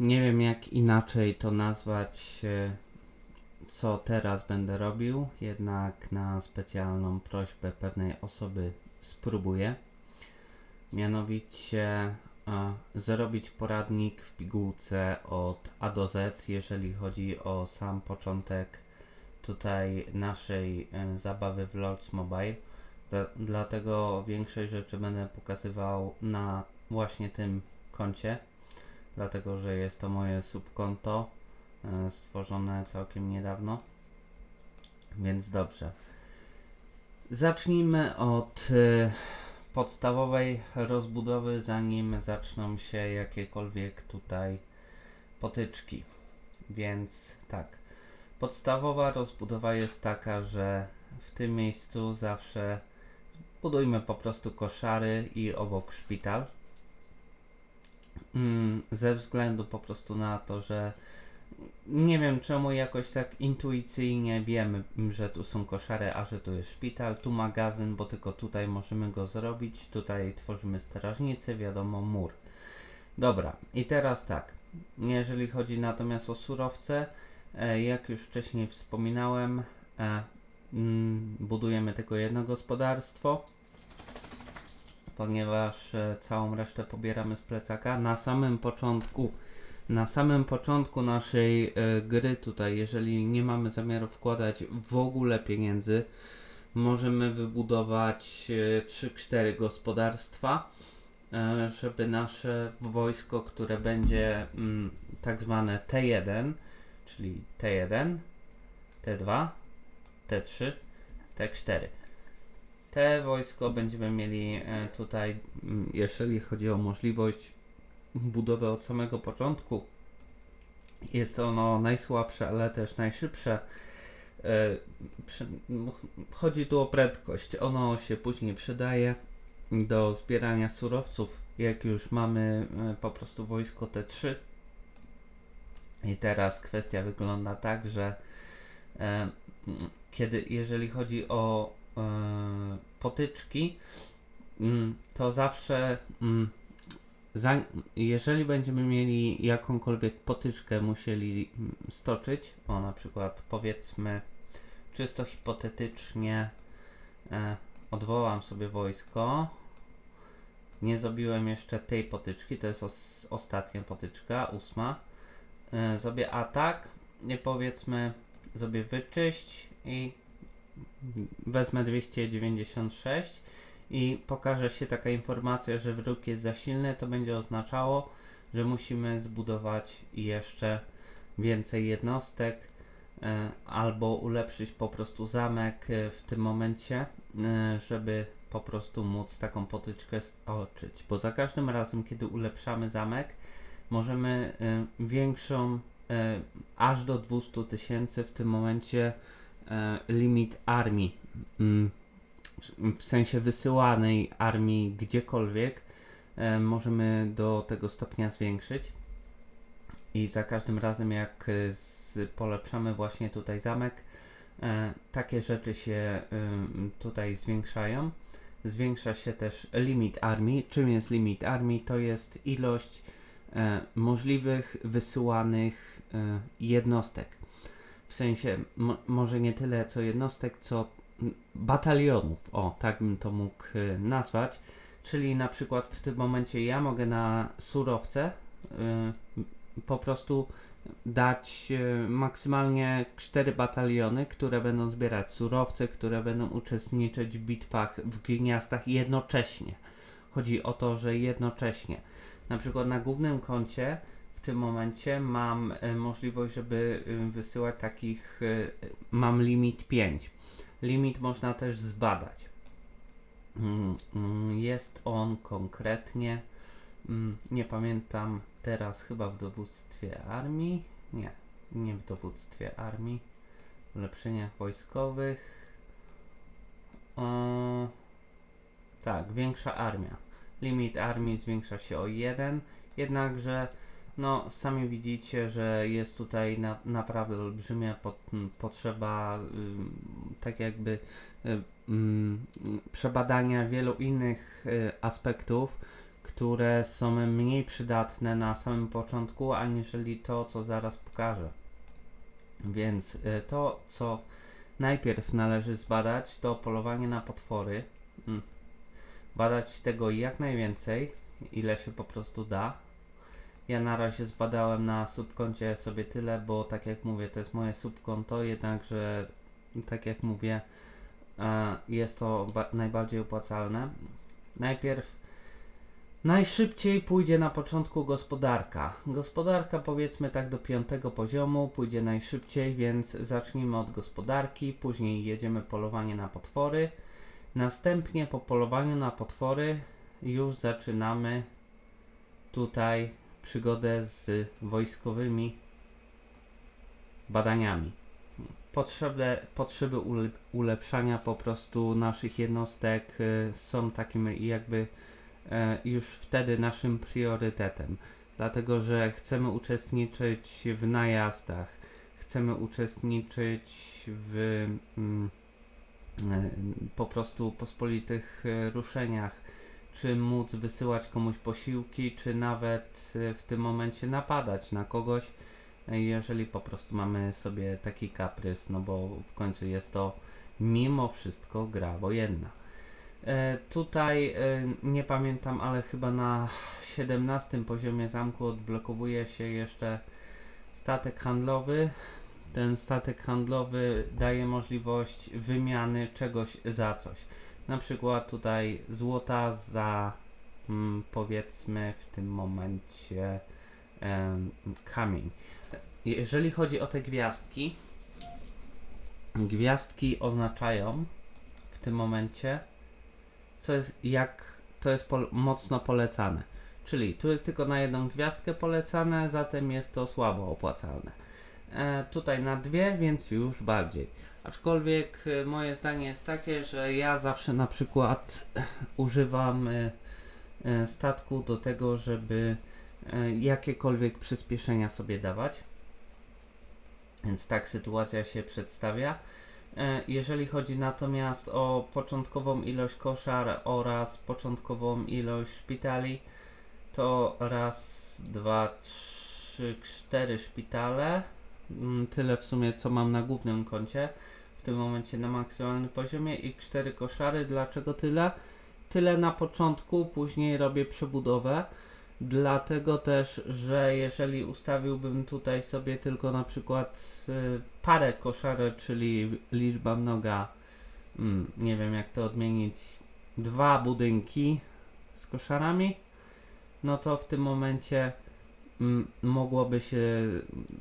Nie wiem jak inaczej to nazwać, e, co teraz będę robił, jednak na specjalną prośbę pewnej osoby spróbuję. Mianowicie e, zrobić poradnik w pigułce od A do Z, jeżeli chodzi o sam początek tutaj naszej e, zabawy w Lords Mobile. Dla- Dlatego większość rzeczy będę pokazywał na właśnie tym koncie, dlatego że jest to moje subkonto e, stworzone całkiem niedawno. Więc dobrze. Zacznijmy od e, podstawowej rozbudowy, zanim zaczną się jakiekolwiek tutaj potyczki. Więc tak. Podstawowa rozbudowa jest taka, że w tym miejscu zawsze budujmy po prostu koszary i obok szpital. Mm, ze względu po prostu na to, że nie wiem czemu jakoś tak intuicyjnie wiemy, że tu są koszary, a że tu jest szpital, tu magazyn, bo tylko tutaj możemy go zrobić. Tutaj tworzymy strażnicę, wiadomo, mur. Dobra, i teraz tak. Jeżeli chodzi natomiast o surowce, e, jak już wcześniej wspominałem, e, mm, budujemy tylko jedno gospodarstwo, ponieważ e, całą resztę pobieramy z plecaka. Na samym początku, na samym początku naszej e, gry tutaj, jeżeli nie mamy zamiaru wkładać w ogóle pieniędzy, możemy wybudować e, 3-4 gospodarstwa, e, żeby nasze wojsko, które będzie mm, tak zwane T1, czyli T1, T2, T3, T4. Te wojsko będziemy mieli e, tutaj, mm, jeżeli chodzi o możliwość budowy od samego początku. Jest ono najsłabsze, ale też najszybsze. E, chodzi tu o prędkość. Ono się później przydaje do zbierania surowców, jak już mamy e, po prostu wojsko T3. I teraz kwestia wygląda tak, że kiedy, jeżeli chodzi o potyczki, mm, to zawsze, mm, jeżeli będziemy mieli jakąkolwiek potyczkę musieli mm, stoczyć, o na przykład powiedzmy czysto hipotetycznie e, odwołam sobie wojsko, nie zrobiłem jeszcze tej potyczki, to jest os, ostatnia potyczka, ósma, e, zrobię atak i powiedzmy zrobię wyczyść i wezmę 296 i pokaże się taka informacja, że wróg jest za silny, to będzie oznaczało, że musimy zbudować jeszcze więcej jednostek e, albo ulepszyć po prostu zamek e, w tym momencie, e, żeby po prostu móc taką potyczkę stoczyć. Bo za każdym razem, kiedy ulepszamy zamek, możemy większą, aż do 200 tysięcy w tym momencie limit armii, mm, w- sensie wysyłanej armii gdziekolwiek, e, możemy do tego stopnia zwiększyć. I za każdym razem, jak e, polepszamy właśnie tutaj zamek, e, takie rzeczy się tutaj zwiększają. Zwiększa się też limit armii. Czym jest limit armii? To jest ilość e, możliwych wysyłanych e, jednostek. W sensie mo- może nie tyle co jednostek, co batalionów. O, tak bym to mógł e, nazwać. Czyli na przykład w tym momencie ja mogę na surowce e, po prostu dać e, maksymalnie cztery bataliony, które będą zbierać surowce, które będą uczestniczyć w bitwach w gniazdach jednocześnie. Chodzi o to, że jednocześnie. Na przykład na głównym koncie tym momencie mam e, możliwość, żeby e, wysyłać takich, e, mam limit 5. Limit można też zbadać. Mm, mm, Jest on konkretnie, mm, nie pamiętam teraz, chyba w dowództwie armii. Nie, nie w dowództwie armii. W ulepszeniach wojskowych. O, tak, większa armia. Limit armii zwiększa się o 1, jednakże no, sami widzicie, że jest tutaj na, naprawdę olbrzymia potrzeba ym, tak jakby y, ym, przebadania wielu innych y, aspektów, które są mniej przydatne na samym początku, aniżeli to, co zaraz pokażę. Więc y, to, co najpierw należy zbadać, to polowanie na potwory. Mm. Badać tego jak najwięcej, ile się po prostu da. Ja na razie zbadałem na subkoncie sobie tyle, bo tak jak mówię, to jest moje subkonto, jednakże tak jak mówię, e, jest to ba- najbardziej opłacalne. Najpierw najszybciej pójdzie na początku gospodarka. Gospodarka powiedzmy tak do piątego poziomu pójdzie najszybciej, więc zacznijmy od gospodarki, później jedziemy polowanie na potwory. Następnie po polowaniu na potwory już zaczynamy tutaj przygodę z wojskowymi badaniami. Potrzeby, potrzeby ule, ulepszania po prostu naszych jednostek y, są takim jakby e, już wtedy naszym priorytetem, dlatego że chcemy uczestniczyć w najazdach, chcemy uczestniczyć w mm, e, po prostu pospolitych e, ruszeniach, czy móc wysyłać komuś posiłki, czy nawet e, w tym momencie napadać na kogoś, e, jeżeli po prostu mamy sobie taki kaprys, no bo w końcu jest to mimo wszystko gra wojenna. E, tutaj e, nie pamiętam, ale chyba na 17 poziomie zamku odblokowuje się jeszcze statek handlowy. Ten statek handlowy daje możliwość wymiany czegoś za coś. Na przykład tutaj złota za mm, powiedzmy w tym momencie em, kamień. Jeżeli chodzi o te gwiazdki, gwiazdki oznaczają w tym momencie, co jest jak to jest mocno polecane. Czyli tu jest tylko na jedną gwiazdkę polecane, zatem jest to słabo opłacalne. E, tutaj na dwie, więc już bardziej. Aczkolwiek e, moje zdanie jest takie, że ja zawsze na przykład używam e, statku do tego, żeby jakiekolwiek przyspieszenia sobie dawać. Więc tak sytuacja się przedstawia. Jeżeli chodzi natomiast o początkową ilość koszar oraz początkową ilość szpitali, to raz, dwa, trzy, cztery szpitale. Mm, Tyle w sumie, co mam na głównym koncie. W tym momencie na maksymalnym poziomie i cztery koszary. Dlaczego tyle? Tyle na początku, później robię przebudowę. Dlatego też, że jeżeli ustawiłbym tutaj sobie tylko na przykład y, parę koszarek, czyli liczba mnoga, mm, nie wiem jak to odmienić, dwa budynki z koszarami, no to w tym momencie mogłoby się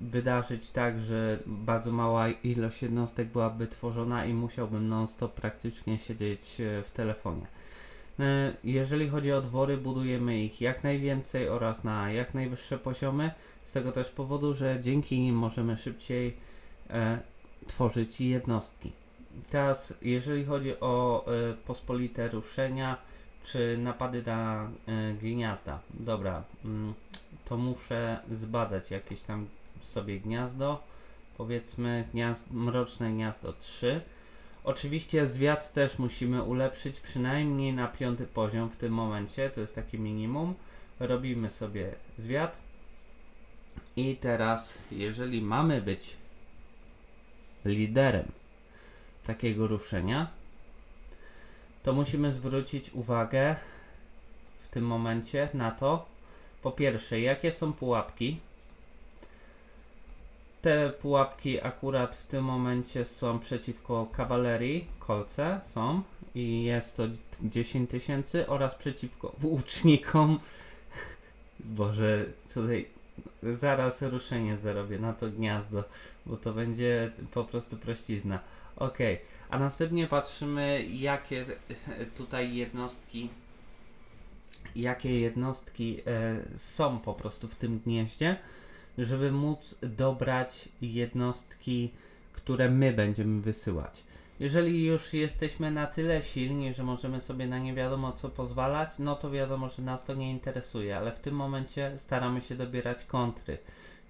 wydarzyć tak, że bardzo mała ilość jednostek byłaby tworzona i musiałbym non-stop praktycznie siedzieć e, w telefonie. E, Jeżeli chodzi o dwory, budujemy ich jak najwięcej oraz na jak najwyższe poziomy. Z tego też powodu, że dzięki nim możemy szybciej e, tworzyć jednostki. Teraz, jeżeli chodzi o e, pospolite ruszenia czy napady na e, gniazda, dobra, mm, to muszę zbadać jakieś tam sobie gniazdo. Powiedzmy, gniazd, mroczne gniazdo 3. Oczywiście zwiat też musimy ulepszyć przynajmniej na piąty poziom w tym momencie, to jest takie minimum. Robimy sobie zwiat. I teraz, jeżeli mamy być liderem takiego ruszenia, to musimy zwrócić uwagę w tym momencie na to, po pierwsze, jakie są pułapki. Te pułapki akurat w tym momencie są przeciwko kawalerii, kolce są i jest to 10 tysięcy oraz przeciwko włócznikom. Boże, co za... Zaraz ruszenie zarobię na to gniazdo, bo to będzie po prostu prościzna. Ok, a następnie patrzymy, jakie tutaj jednostki, jakie jednostki e, są po prostu w tym gnieździe, żeby móc dobrać jednostki, które my będziemy wysyłać. Jeżeli już jesteśmy na tyle silni, że możemy sobie na nie wiadomo co pozwalać, no to wiadomo, że nas to nie interesuje, ale w tym momencie staramy się dobierać kontry.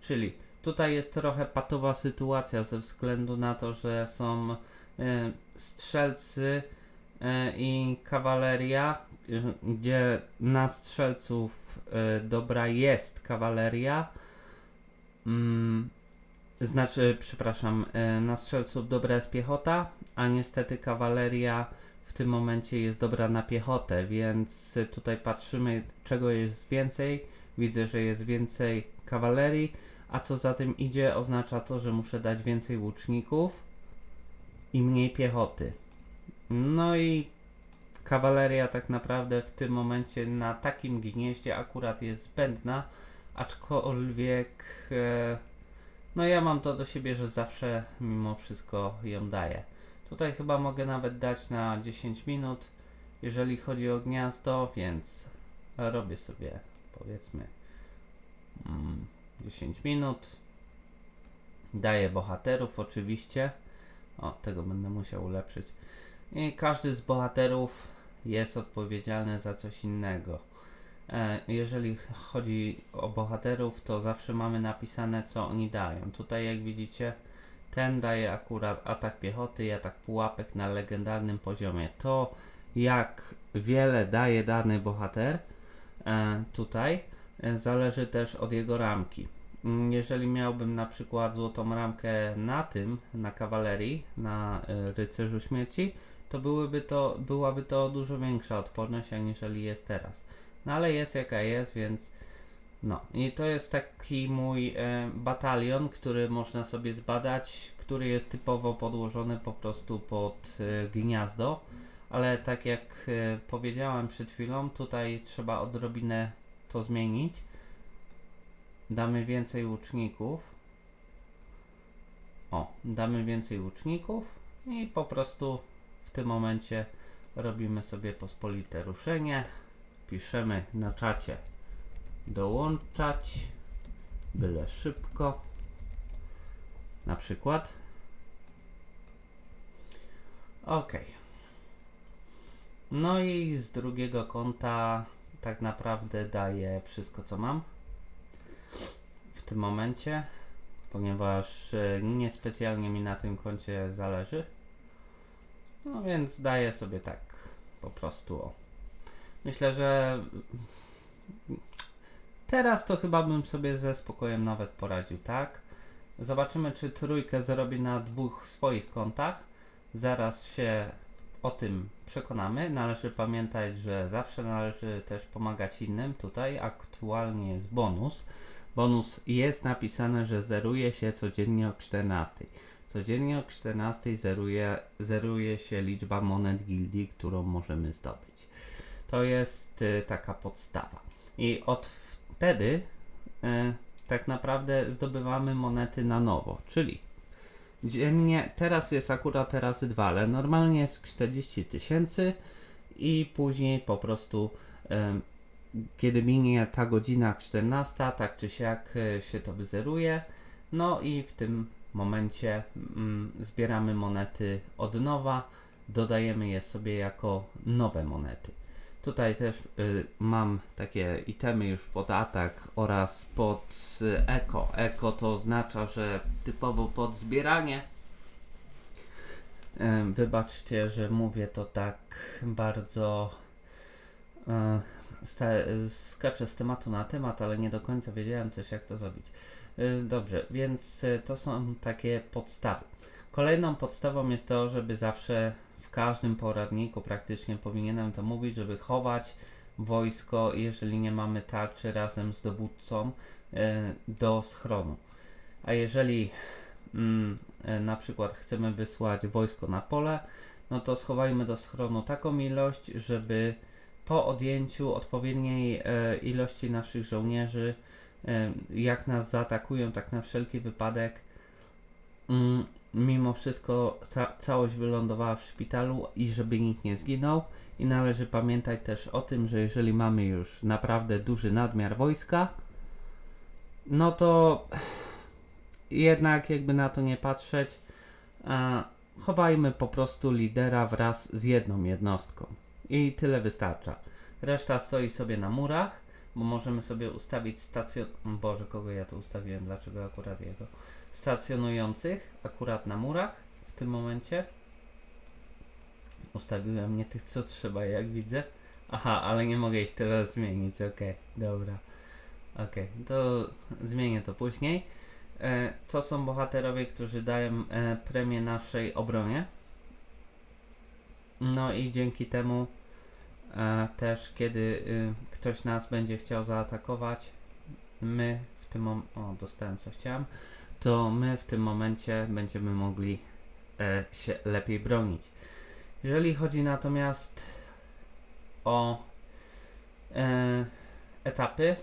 Czyli tutaj jest trochę patowa sytuacja ze względu na to, że są e, strzelcy i kawaleria, gdzie na strzelców y, dobra jest kawaleria, mm, znaczy, przepraszam, y, na strzelców dobra jest piechota, a niestety kawaleria w tym momencie jest dobra na piechotę, więc tutaj patrzymy, czego jest więcej. Widzę, że jest więcej kawalerii, a co za tym idzie, oznacza to, że muszę dać więcej łuczników i mniej piechoty. No i kawaleria tak naprawdę w tym momencie na takim gnieździe akurat jest zbędna, aczkolwiek e, no ja mam to do siebie, że zawsze mimo wszystko ją daję. Tutaj chyba mogę nawet dać na 10 minut, jeżeli chodzi o gniazdo, więc robię sobie powiedzmy mm, 10 minut. Daję bohaterów oczywiście. O, tego będę musiał ulepszyć. I każdy z bohaterów jest odpowiedzialny za coś innego. E, jeżeli chodzi o bohaterów, to zawsze mamy napisane, co oni dają. Tutaj, jak widzicie, ten daje akurat atak piechoty i atak pułapek na legendarnym poziomie. To, jak wiele daje dany bohater e, tutaj, e, zależy też od jego ramki. Mm, Jeżeli miałbym na przykład złotą ramkę na tym, na kawalerii, na rycerzu śmierci, to, byłyby to byłaby to dużo większa odporność, aniżeli jest teraz. No ale jest jaka jest, więc no. I to jest taki mój e, batalion, który można sobie zbadać, który jest typowo podłożony po prostu pod e, gniazdo. Ale tak jak e, powiedziałem przed chwilą, tutaj trzeba odrobinę to zmienić. Damy więcej łuczników. O, damy więcej łuczników i po prostu tym momencie robimy sobie pospolite ruszenie. Piszemy na czacie dołączać, byle szybko. Na przykład. Ok. No i z drugiego konta tak naprawdę daję wszystko co mam w tym momencie, ponieważ e, niespecjalnie mi na tym koncie zależy. No więc daję sobie tak po prostu o. Myślę, że teraz to chyba bym sobie ze spokojem nawet poradził, tak? Zobaczymy, czy trójkę zrobi na dwóch swoich kontach. Zaraz się o tym przekonamy. Należy pamiętać, że zawsze należy też pomagać innym. Tutaj aktualnie jest bonus. Bonus jest napisane, że zeruje się codziennie o 14. Codziennie o 14 zeruje, się liczba monet gildii, którą możemy zdobyć. To jest y, taka podstawa. I od wtedy y, tak naprawdę zdobywamy monety na nowo, czyli dziennie, teraz jest akurat razy dwa, ale normalnie jest 40 tysięcy i później po prostu em, kiedy minie ta godzina 14, tak czy siak się to wyzeruje. No i w tym momencie mm, zbieramy monety od nowa, dodajemy je sobie jako nowe monety. Tutaj też y, mam takie itemy już pod atak oraz pod y, eko. Eko to oznacza, że typowo pod zbieranie. Y, wybaczcie, że mówię to tak bardzo y, sta, skaczę z tematu na temat, ale nie do końca wiedziałem też jak to zrobić. Y, Dobrze, więc y, to są takie podstawy. Kolejną podstawą jest to, żeby zawsze w każdym poradniku praktycznie powinienem to mówić, żeby chować wojsko, jeżeli nie mamy tarczy razem z dowódcą, y, do schronu. A jeżeli mm, na przykład chcemy wysłać wojsko na pole, no to schowajmy do schronu taką ilość, żeby po odjęciu odpowiedniej ilości naszych żołnierzy, jak nas zaatakują, tak na wszelki wypadek, mm, mimo wszystko ca- całość wylądowała w szpitalu i żeby nikt nie zginął. I należy pamiętać też o tym, że jeżeli mamy już naprawdę duży nadmiar wojska, no to jednak jakby na to nie patrzeć, chowajmy po prostu lidera wraz z jedną jednostką. I tyle wystarcza. Reszta stoi sobie na murach, bo możemy sobie ustawić stacjon... Boże, kogo ja tu ustawiłem? Dlaczego akurat jego? Stacjonujących akurat na murach w tym momencie. Ustawiłem nie tych, co trzeba, jak widzę, Aha, ale nie mogę ich teraz zmienić, okej, dobra. Okej, to zmienię to później. E, to są bohaterowie, którzy dają e, premię naszej obronie. No i dzięki temu też, kiedy y, ktoś nas będzie chciał zaatakować, my w tym momencie. O, dostałem co chciałem. To my w tym momencie będziemy mogli e, się lepiej bronić. Jeżeli chodzi natomiast o e, etapy,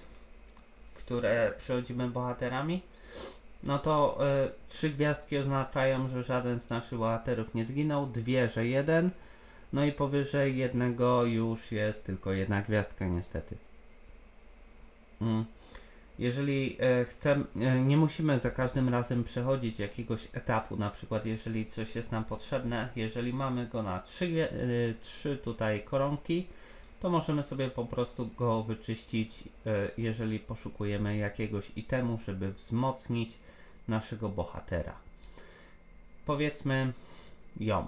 które przechodzimy bohaterami, no to e, trzy gwiazdki oznaczają, że żaden z naszych bohaterów nie zginął, dwie, że jeden, no i powyżej jednego już jest tylko jedna gwiazdka niestety. Mm. Jeżeli e, chcemy, e, nie musimy za każdym razem przechodzić jakiegoś etapu, na przykład jeżeli coś jest nam potrzebne, jeżeli mamy go na trzy, e, trzy tutaj koronki, to możemy sobie po prostu go wyczyścić, e, jeżeli poszukujemy jakiegoś itemu, żeby wzmocnić naszego bohatera. Powiedzmy ją.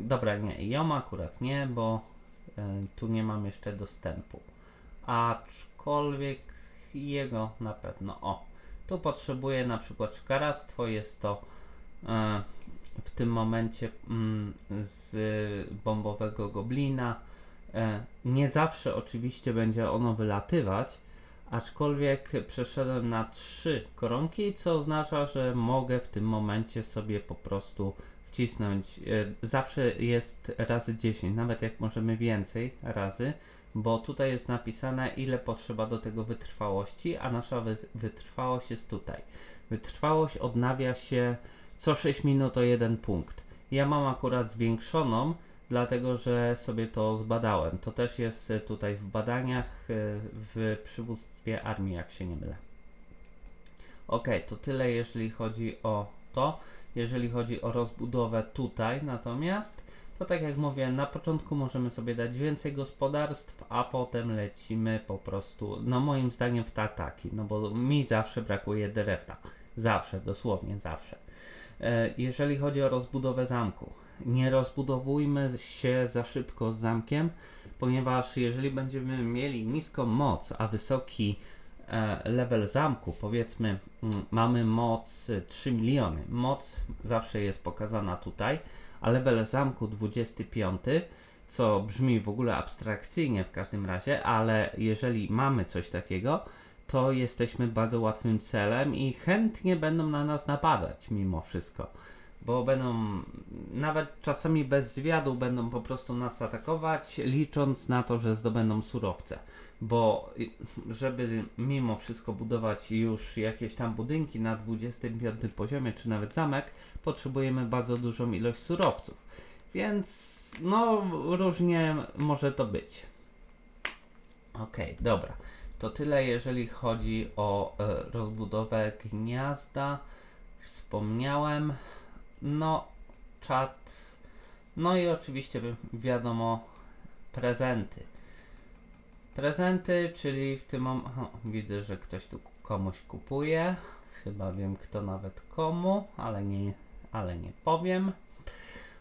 Dobra, nie, ją akurat nie, bo e, tu nie mam jeszcze dostępu. Aczkolwiek jego na pewno. O, tu potrzebuję na przykład szkaractwo, jest to e, w tym momencie mm, z bombowego goblina. E, nie zawsze oczywiście będzie ono wylatywać, aczkolwiek przeszedłem na trzy koronki, co oznacza, że mogę w tym momencie sobie po prostu wcisnąć. E, zawsze jest razy 10, nawet jak możemy więcej razy, bo tutaj jest napisane ile potrzeba do tego wytrwałości, a nasza wy- wytrwałość jest tutaj. Wytrwałość odnawia się co 6 minut o jeden punkt. Ja mam akurat zwiększoną, dlatego że sobie to zbadałem. To też jest e, tutaj w badaniach e, w przywództwie armii, jak się nie mylę. Ok, to tyle jeżeli chodzi o to. Jeżeli chodzi o rozbudowę tutaj, natomiast to tak jak mówię, na początku możemy sobie dać więcej gospodarstw, a potem lecimy po prostu, no moim zdaniem w tartaki, no bo mi zawsze brakuje drewna. Zawsze, dosłownie zawsze. E, Jeżeli chodzi o rozbudowę zamku, nie rozbudowujmy się za szybko z zamkiem, ponieważ jeżeli będziemy mieli niską moc, a wysoki level zamku, powiedzmy mm, mamy moc e, 3 miliony, moc zawsze jest pokazana tutaj, a level zamku 25, co brzmi w ogóle abstrakcyjnie w każdym razie, ale jeżeli mamy coś takiego, to jesteśmy bardzo łatwym celem i chętnie będą na nas napadać mimo wszystko. Bo będą, nawet czasami bez zwiadu, będą po prostu nas atakować, licząc na to, że zdobędą surowce. Bo żeby mimo wszystko budować już jakieś tam budynki na 25 poziomie, czy nawet zamek, potrzebujemy bardzo dużą ilość surowców. Więc no, różnie może to być. Okej, dobra. To tyle, jeżeli chodzi o e, rozbudowę gniazda. Wspomniałem. No, czat. No i oczywiście wi- wiadomo, prezenty. Prezenty, czyli w tym momencie. Widzę, że ktoś tu komuś kupuje. Chyba wiem, kto nawet komu, ale nie, ale nie powiem.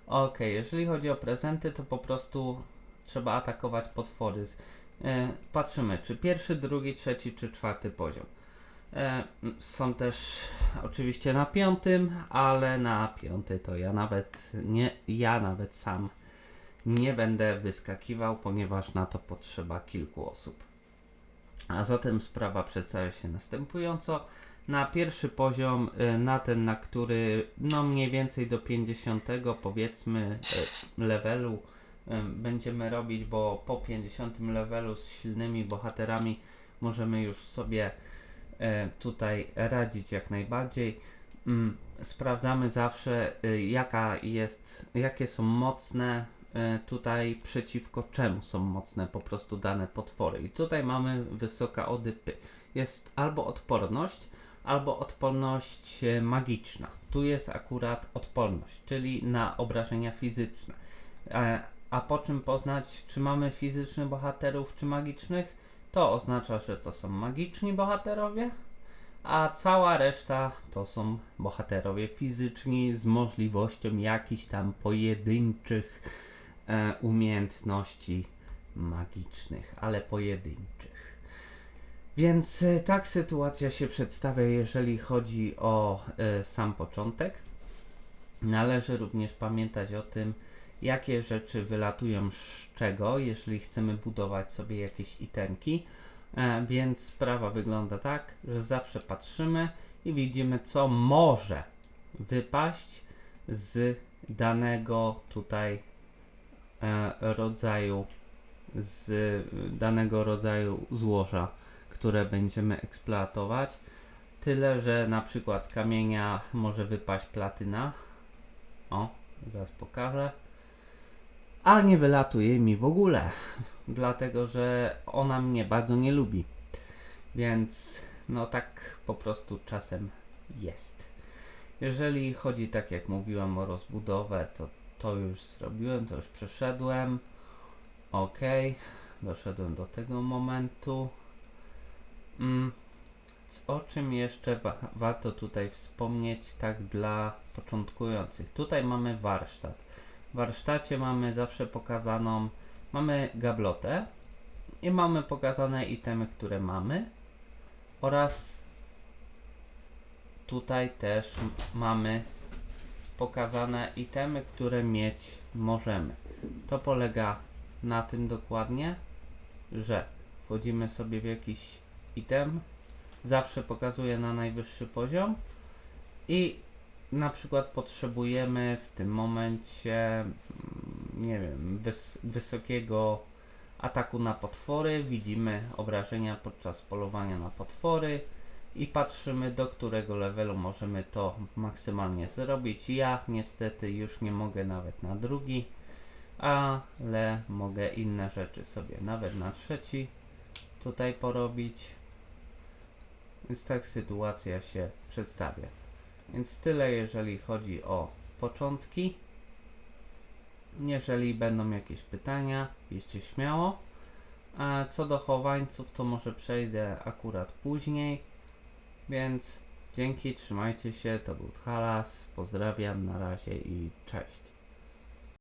Ok, jeżeli chodzi o prezenty, to po prostu trzeba atakować potwory. Z, e, patrzymy, czy pierwszy, drugi, trzeci, czy czwarty poziom. E, są też oczywiście na piątym, ale na piąty to ja nawet nie, ja nawet sam nie będę wyskakiwał, ponieważ na to potrzeba kilku osób. A zatem sprawa przedstawia się następująco. Na pierwszy poziom, y, na ten, na który no mniej więcej do 50 powiedzmy y, levelu będziemy robić, bo po 50 levelu z silnymi bohaterami możemy już sobie tutaj radzić jak najbardziej. Mm, Sprawdzamy zawsze y, jaka jest, jakie są mocne y, tutaj przeciwko czemu są mocne po prostu dane potwory. I tutaj mamy wysoka odypy. Jest albo odporność, albo odporność e, magiczna. Tu jest akurat odporność, czyli na obrażenia fizyczne. E, a po czym poznać, czy mamy fizycznych bohaterów, czy magicznych? To oznacza, że to są magiczni bohaterowie, a cała reszta to są bohaterowie fizyczni z możliwością jakichś tam pojedynczych e, umiejętności magicznych, ale pojedynczych. Więc e, tak sytuacja się przedstawia, jeżeli chodzi o e, sam początek. Należy również pamiętać o tym, jakie rzeczy wylatują z czego, jeżeli chcemy budować sobie jakieś itemki. E, więc sprawa wygląda tak, że zawsze patrzymy i widzimy, co może wypaść z danego tutaj e, rodzaju z danego rodzaju złoża, które będziemy eksploatować. Tyle, że na przykład z kamienia może wypaść platyna. O, zaraz pokażę. A nie wylatuje mi w ogóle, dlatego że ona mnie bardzo nie lubi. Więc no tak po prostu czasem jest. Jeżeli chodzi, tak jak mówiłem, o rozbudowę, to to już zrobiłem, to już przeszedłem. Ok, doszedłem do tego momentu. Mm, o czym jeszcze wa- warto tutaj wspomnieć, tak dla początkujących? Tutaj mamy warsztat. Warsztacie mamy zawsze pokazaną, mamy gablotę i mamy pokazane itemy, które mamy oraz tutaj też mamy pokazane itemy, które mieć możemy. To polega na tym dokładnie, że wchodzimy sobie w jakiś item, zawsze pokazuje na najwyższy poziom i na przykład potrzebujemy w tym momencie, mm, nie wiem, wys- wysokiego ataku na potwory, widzimy obrażenia podczas polowania na potwory i patrzymy do którego levelu możemy to maksymalnie zrobić. Ja niestety już nie mogę nawet na drugi, ale mogę inne rzeczy sobie nawet na trzeci tutaj porobić. Więc tak sytuacja się przedstawia. Więc tyle jeżeli chodzi o początki. Jeżeli będą jakieś pytania, piszcie śmiało. A co do chowańców, to może przejdę akurat później. Więc dzięki, trzymajcie się. To był Thalas. Pozdrawiam, na razie i cześć.